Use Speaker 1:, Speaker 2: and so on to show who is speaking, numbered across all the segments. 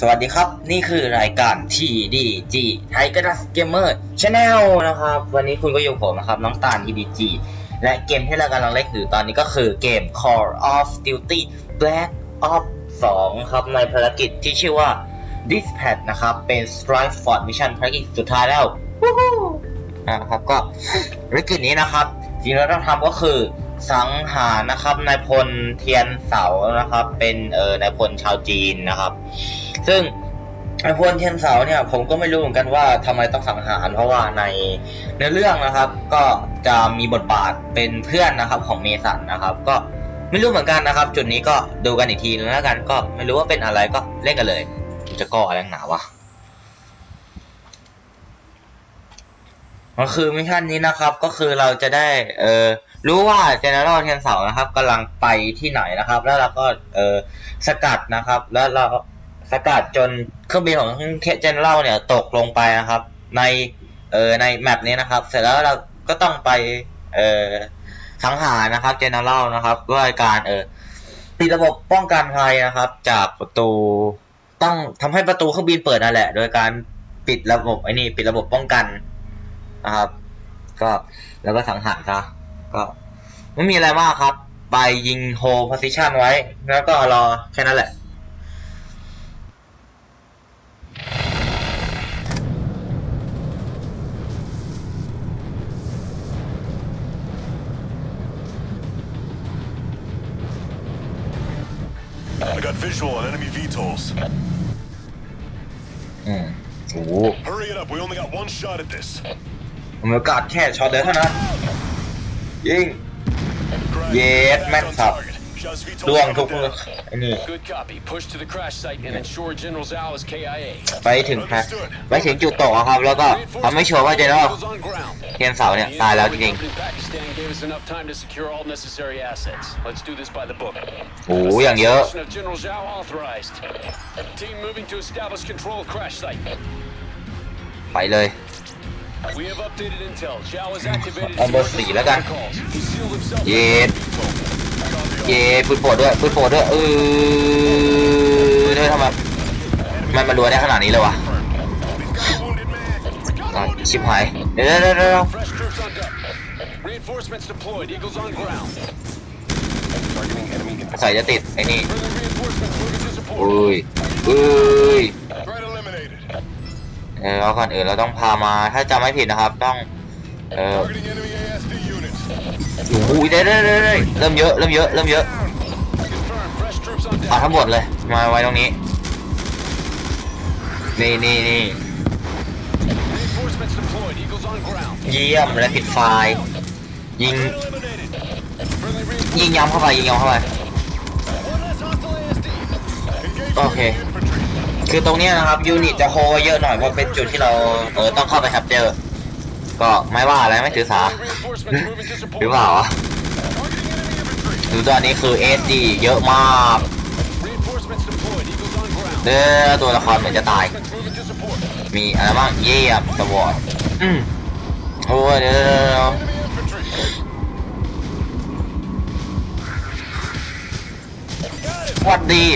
Speaker 1: สวัสดีครับ นี่คือรายการ TDG Tiger Gamer Channel นะครับ วันนี้คุณก็อยู่กับผมนะครับ น้องตาล TDG และเกมที่เรากำลังเล่นอยู่ตอนนี้ก็คือเกม Call of Duty Black Ops 2 ครับ ในภารกิจที่ชื่อว่า Dispatch นะครับ เป็น Strike Force Mission ภารกิจสุดท้ายแล้วนะครับก็ภารกิจนี้นะครับสิ่งที่เราต้องทำก็คือ สังหารนะครับนายพลเทียนเสานะครับ เป็นเออนายพลชาวจีนนะครับ ซึ่งนายพลเทียนเสาเนี่ยผมก็ไม่รู้เหมือนกันว่าทำไมต้องสังหาร เพราะว่าในเนื้อเรื่องนะครับ ก็จะมีบทบาทเป็นเพื่อนนะครับของเมสันนะครับ ก็ไม่รู้เหมือนกันนะครับ จุดนี้ก็ดูกันอีกทีนึงแล้วกันก็ไม่รู้ว่าเป็นอะไรก็เล่นกันเลยจะก่ออะไรหนาวะก็คือมิชชั่นนี้นะครับ ก็คือเราจะได้เออ รู้ว่าเจเนอเรลเทียนเสานะครับกำลังไปที่ไหนนะครับ แล้วเราก็เออสกัดนะครับ แล้วเราสกัดจนเครื่องบินของเจเนอเรลเนี่ยตกลงไปนะครับ ในเออในแมปนี้นะครับ เสร็จแล้วเราก็ต้องไปเออสังหารนะครับเจเนอเรลนะครับด้วยการเออปิดระบบป้องกันภัยนะครับ จากประตูต้องทำให้ประตูเครื่องบินเปิดนั่นแหละ โดยการปิดระบบไอ้นี่ปิดระบบป้องกันนะครับ ก็แล้วก็สังหารซะก็ ไม่มีอะไรมากครับ ไปยิงโฮ p โ s ซิชันไว้ แล้วก็รอแค่นั้นแหละ
Speaker 2: I got visual on enemy VTOLs.
Speaker 1: อืมโอ้โห
Speaker 2: Hurry it up, we only got one shot at this.
Speaker 1: มีโอกาสแค่ช็อตเดียวเท่านั้นยิง
Speaker 2: Crash.
Speaker 1: Yes,
Speaker 2: Back
Speaker 1: man,
Speaker 2: on
Speaker 1: stop.
Speaker 2: target. Shots VTOLs
Speaker 1: ล่วง
Speaker 2: coming
Speaker 1: ทุก
Speaker 2: down.
Speaker 1: ไอ้นี่
Speaker 3: Good copy. Push to the crash site and ensure General Zhao is KIA.
Speaker 1: ไปถึงแพไปถึงจุดตกอะครับ แล้วก็ทำให้ชัวร์ว่าเจนอ
Speaker 3: Eagles on ground.
Speaker 1: เทียนเสาเนี่ยตายแล้วจริง
Speaker 3: The in Pakistan gave us enough time to secure all necessary assets. Let's do this by the book.
Speaker 1: ๆโอ้โหอย่างเยอะ
Speaker 3: Assassination of General Zhao authorized. Team moving to establish control of crash site.
Speaker 1: ไปเลย
Speaker 3: We have updated intel. Zhao has activated
Speaker 1: เอาเบอร์สี่แล้วกัน
Speaker 3: protocols. He sealed himself
Speaker 1: เย็ดเย้ปืนโปรดด้วยปืนโปรดด้วยเออเฮ้ยทำไมมันมารัวได้ขนาดนี้เลยวะ
Speaker 2: Wounded man. We got
Speaker 1: อะ
Speaker 2: a wounded
Speaker 1: ชิบหายเดี๋ยวเดี๋ยวเดี๋ยวเดี๋ยว
Speaker 3: Fresh troops on deck. Reinforcements deployed. Eagles on ground.
Speaker 2: Targeting enemy
Speaker 1: ใส่จะติดไอ้นี่
Speaker 3: Further reinforcements moving to support.
Speaker 1: อุ้ยอุ้ย
Speaker 2: Threat eliminated.
Speaker 1: เออแล้วก่อนอื่นเราต้องพามาถ้าจำไม่ผิดนะครับ ต้อง เออ
Speaker 2: Targeting enemy ASD units.
Speaker 1: โอ้ยเดี๋ยวเดี๋ยวเดี๋ยวเดี๋ยวเริ่มเยอะเริ่ม 예, เยอะเริ่มเยอะ
Speaker 3: Confirmed. Fresh troops on
Speaker 1: เอา
Speaker 3: deck.
Speaker 1: ทั้งหมดเลย มาไว้ตรงนี้ นี่นี่นี่
Speaker 3: Reinforcements deployed. Eagles on ground.
Speaker 1: เยี่ยมและปิดไฟล์ยิง
Speaker 2: Threat eliminated.
Speaker 3: Friendly
Speaker 1: ยิง
Speaker 3: reinforcements.
Speaker 1: ย้ำเข้าไปยิงย้ำเข้าไป
Speaker 3: One less hostile ASD.
Speaker 2: Engaging
Speaker 1: Okay.
Speaker 2: enemy infantry.
Speaker 1: คือตรงเนี้ยนะครับยูนิตจะโฮเยอะหน่อยเพราะเป็นจุดที่เราเออต้องเข้าไปแคปเจอร์ก็ไม่ว่าอะไรไม่ถือสา
Speaker 3: Friendly reinforcements moving to
Speaker 1: หรือ
Speaker 3: support.
Speaker 1: เปล่าวะ
Speaker 2: Targeting enemy infantry.
Speaker 1: ดูตอนนี้คือ SD เยอะมาก
Speaker 3: Reinforcements deployed. Eagles on ground.
Speaker 1: เด้อตัวละครเหมือนจะตาย
Speaker 3: Reinforcements moving to support.
Speaker 1: มีอะไรบ้างเยี่ยมสวอตอืมโอ้ยเดี๋ยวเดี๋ยวเดี๋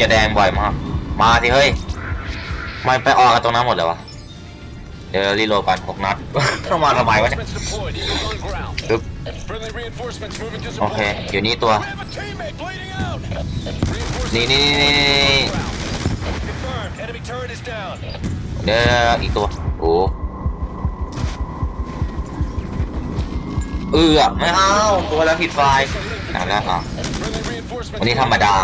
Speaker 1: จะแดงบ่อยมาก มาสิเฮ้ยมันไปออกกันตรงนั้นหมดเลยวะ เดี๋ยวรีโลดกันหกนัดต้องมาทำไมวะเนี่ยโอเค อยู่นี่ตัว นี่นี่นี่เดี๋ยวอีกตัว โอ้เออไม่เอาตัวแล้วผิดไฟอะแล้วอะ
Speaker 3: Friendly reinforcements
Speaker 1: วันนี้ธรรมดา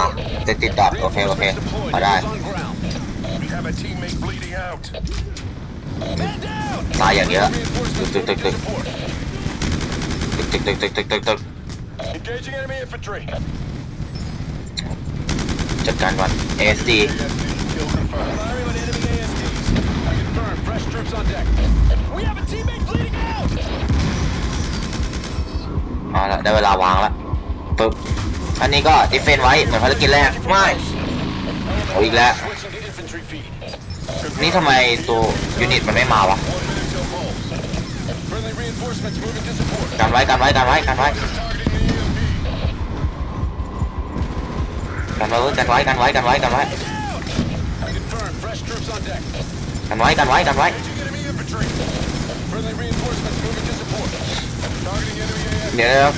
Speaker 1: จะติดดอทโอเค โอเค
Speaker 3: deployed.
Speaker 1: พอได้
Speaker 3: Eagles on ground.
Speaker 2: We have a teammate bleeding out. Man down.
Speaker 1: ตายอย่างเยอะ
Speaker 3: Reinforcements
Speaker 1: ตึกตึก
Speaker 3: moving
Speaker 1: ตึ
Speaker 3: to
Speaker 1: ก
Speaker 3: support.
Speaker 1: ตึกตึกตึกตึกตึกตึกตึก
Speaker 2: Engaging enemy infantry.
Speaker 1: จัดการก่อน ASD
Speaker 2: ASD kill confirmed. Firing on enemy ASDs.
Speaker 3: Confirmed. Fresh troops on deck.
Speaker 2: We have a teammate bleeding out.
Speaker 1: มาแล้วได้เวลาวางแล้วปึ๊บ อันนี้ก็ดิเฟนไว้เหมือนภารกิจแรกไม่โอ้อีกแล้ว
Speaker 3: Switching to infantry feed.
Speaker 1: นี่ทำไมตัวยูนิตมันไม่มาวะ
Speaker 2: One minute till hold.
Speaker 3: Friendly reinforcements moving to support.
Speaker 1: กันไว้กันไว้กันไว้กันไว้
Speaker 2: Targeting the EMP.
Speaker 1: กันไว้เว้ยกันไว้กันไว้กันไว้กันไว้
Speaker 3: Confirmed. Fresh troops on deck.
Speaker 1: กันไว้กันไว้กันไว้
Speaker 2: Engaging enemy infantry.
Speaker 3: Friendly reinforcements moving to support.
Speaker 2: Targeting enemy AS.
Speaker 1: เดี๋ยว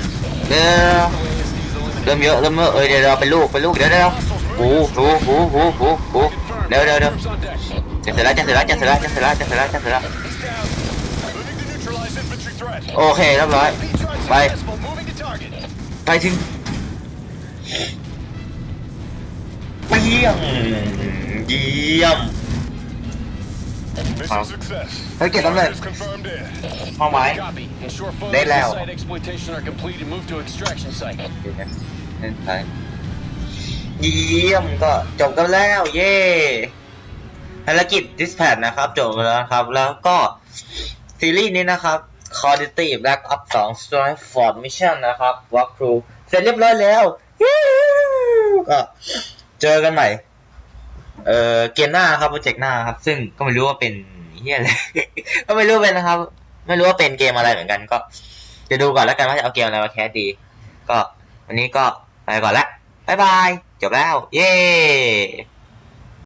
Speaker 1: เดี๋ยว เริ่มเยอะเริ่มเยอะเอ้ยเดี๋ยวเดี๋ยวเป็นลูกเป็นลูกเดี๋ยวเดี๋ยวโอ้โหโอ้โหโอ้โหโอ้โห
Speaker 3: Confirmed.
Speaker 1: เดี๋ยวเดี๋ยวเดี๋ยวจะเสร็จแล้วจะเสร็จแล้วจะเสร็จแล้วจะเสร็จแล้วจะเสร็จแล้วจะเสร็จแล้วโอเคเรียบร้อย
Speaker 2: Beach run
Speaker 1: Bye.
Speaker 2: successful. Moving to target.
Speaker 1: ไปถึงไปเยี่ยมเยี่ยม
Speaker 2: Mission success.
Speaker 1: Okay, done that.
Speaker 2: Target is confirmed in.
Speaker 1: เป้าหมาย
Speaker 3: Copy. Ensure photos
Speaker 1: They
Speaker 3: of
Speaker 1: loud.
Speaker 3: site exploitation are complete and move to extraction site.
Speaker 1: เล่นไปเยี่ยมก็จบกันแล้ว เย้ภารกิจ dispatch นะครับจบไปแล้วนะครับ แล้วก็ซีรีส์นี้นะครับ Call of Duty Black Ops 2 Strike Force Mission นะครับ Walk Through เสร็จเรียบร้อยแล้วยูก็เจอกันใหม่ เอ่อเกมหน้าครับโปรเจกต์หน้าครับ ซึ่งก็ไม่รู้ว่าเป็นเฮียอะไร ก็ไม่รู้เป็นนะครับ ไม่รู้ว่าเป็นเกมอะไรเหมือนกัน ก็จะดูก่อนแล้วกันว่าจะเอาเกมอะไรมาแคสดี ก็วันนี้ก็ไปก่อนละบ๊ายบาย จบแล้ว เย้